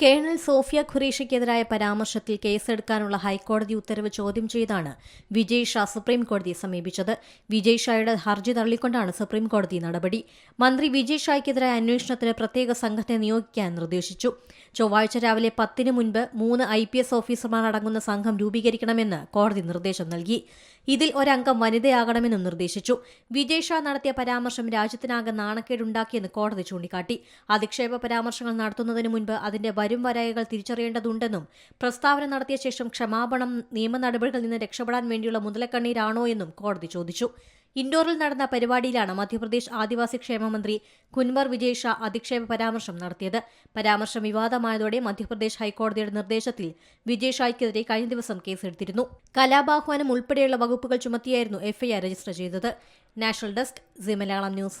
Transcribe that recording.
Colonel Sophia ഖുറേഷിക്കെതിരായ പരാമർശത്തിൽ കേസെടുക്കാനുള്ള ഹൈക്കോടതി ഉത്തരവ് ചോദ്യം ചെയ്താണ് വിജയ് ഷാ സുപ്രീം കോടതിയെ സമീപിച്ചത്. വിജയ് ഷായുടെ ഹർജി തള്ളിക്കൊണ്ടാണ് സുപ്രീം കോടതി നടപടി. മന്ത്രി വിജയ് ഷായ്ക്കെതിരായ അന്വേഷണത്തിന് പ്രത്യേക സംഘത്തെ നിയോഗിക്കാൻ നിർദ്ദേശിച്ചു. ചൊവ്വാഴ്ച രാവിലെ പത്തിന് മുൻപ് മൂന്ന് ഐ പി എസ് ഓഫീസർമാർ അടങ്ങുന്ന സംഘം രൂപീകരിക്കണമെന്ന് കോടതി നിർദ്ദേശം നൽകി. ഇതിൽ ഒരംഗം വനിതയാകണമെന്നും നിർദ്ദേശിച്ചു. വിജയ് ഷാ നടത്തിയ പരാമർശം രാജ്യത്തിനാകെ നാണക്കേടുണ്ടാക്കിയെന്ന് കോടതി ചൂണ്ടിക്കാട്ടി. അധിക്ഷേപ പരാമർശങ്ങൾ നടത്തുന്നതിന് മുൻപ് അതിന്റെ വരും വരായകൾ തിരിച്ചറിയേണ്ടതുണ്ടെന്നും പ്രസ്താവന നടത്തിയ ശേഷം ക്ഷമാപണം നിയമ നടപടികളിൽ നിന്ന് രക്ഷപ്പെടാൻ വേണ്ടിയുള്ള മുതലക്കണ്ണീരാണോ എന്നും കോടതി ചോദിച്ചു. ഇൻഡോറിൽ നടന്ന പരിപാടിയിലാണ് മധ്യപ്രദേശ് ആദിവാസി ക്ഷേമമന്ത്രി കുൻവർ വിജയ് ഷാ അധിക്ഷേപ പരാമർശം നടത്തിയത്. പരാമർശം വിവാദമായതോടെ മധ്യപ്രദേശ് ഹൈക്കോടതിയുടെ നിർദ്ദേശത്തിൽ വിജയ് ഷായ്ക്കെതിരെ കഴിഞ്ഞ ദിവസം കേസെടുത്തിരുന്നു. കലാപാഹ്വാനം ഉൾപ്പെടെയുള്ള വകുപ്പുകൾ ചുമത്തിയായിരുന്നു എഫ്ഐആർ രജിസ്റ്റർ ചെയ്തത്. National desk Zee Malayalam news.